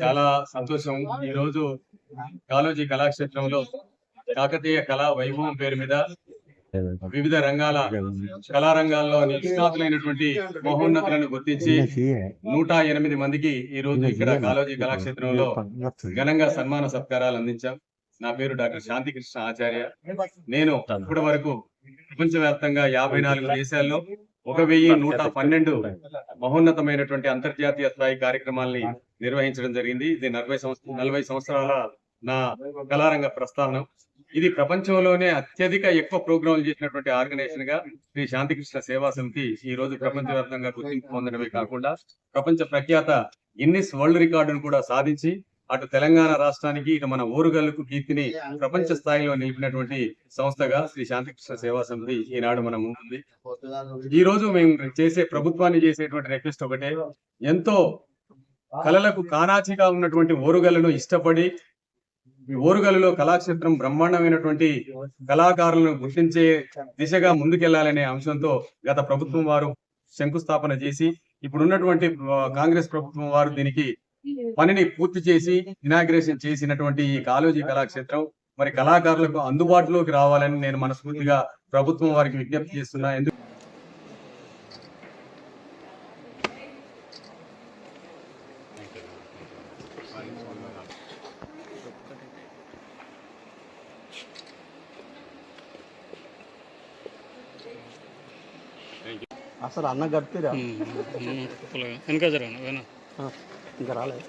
చాలా సంతోషం. ఈ రోజు కాలోజీ కళాక్షేత్రంలో కాకతీయ కళా వైభవం పేరు మీద వివిధ రంగాల కళారంగాల్లో నిష్ణాతులైనటువంటి మహోన్నతులను గుర్తించి నూట ఎనిమిది మందికి ఈ రోజు ఇక్కడ కాలోజీ కళాక్షేత్రంలో ఘనంగా సన్మాన సత్కారాలు అందించాం. నా పేరు డాక్టర్ శాంతి కృష్ణ ఆచార్య. నేను ఇప్పటి వరకు ప్రపంచవ్యాప్తంగా యాభై నాలుగు దేశాల్లో ఒక వెయ్యి నూట పన్నెండు మహోన్నతమైనటువంటి అంతర్జాతీయ స్థాయి కార్యక్రమాల్ని నిర్వహించడం జరిగింది. ఇది నలభై సంవత్సరం నలభై సంవత్సరాల నా కళారంగ ప్రస్థానం. ఇది ప్రపంచంలోనే అత్యధిక ఎక్కువ ప్రోగ్రాంలు చేసినటువంటి ఆర్గనైజేషన్గా శ్రీ శాంతికృష్ణ సేవా సమితి ఈ రోజు ప్రపంచవ్యాప్తంగా గుర్తింపు పొందడమే కాకుండా ప్రపంచ ప్రఖ్యాత ఇన్నిస్ వరల్డ్ రికార్డును కూడా సాధించి అటు తెలంగాణ రాష్ట్రానికి ఇటు మన ఊరుగల్లుకు కీర్తిని ప్రపంచ స్థాయిలో నిలిపినటువంటి సంస్థగా శ్రీ శాంతికృష్ణ సేవా సమితి ఈనాడు మన ముందుంది ఈ రోజు మేము చేసే ప్రభుత్వాన్ని చేసేటువంటి రిక్వెస్ట్ ఒకటే. ఎంతో కళలకు కానాచిగా ఉన్నటువంటి ఓరుగల్లును ఇష్టపడి ఈ ఓరుగల్లులో కళాక్షేత్రం బ్రహ్మాండమైనటువంటి కళాకారులను గుర్తించే దిశగా ముందుకెళ్ళాలనే అంశంతో గత ప్రభుత్వం వారు శంకుస్థాపన చేసి ఇప్పుడు ఉన్నటువంటి ఆ, కాంగ్రెస్ ప్రభుత్వం వారు దీనికి పనిని పూర్తి చేసి ఇనాగ్రేషన్ చేసినటువంటి ఈ కాలోజీ కళాక్షేత్రం మరి కళాకారులకు అందుబాటులోకి రావాలని నేను మనస్ఫూర్తిగా ప్రభుత్వం వారికి విజ్ఞప్తి చేస్తున్నా. ఎందుకు అసలు అన్న గడిపిరా వెనక జరగను వెన ఇంకా రాలేదు.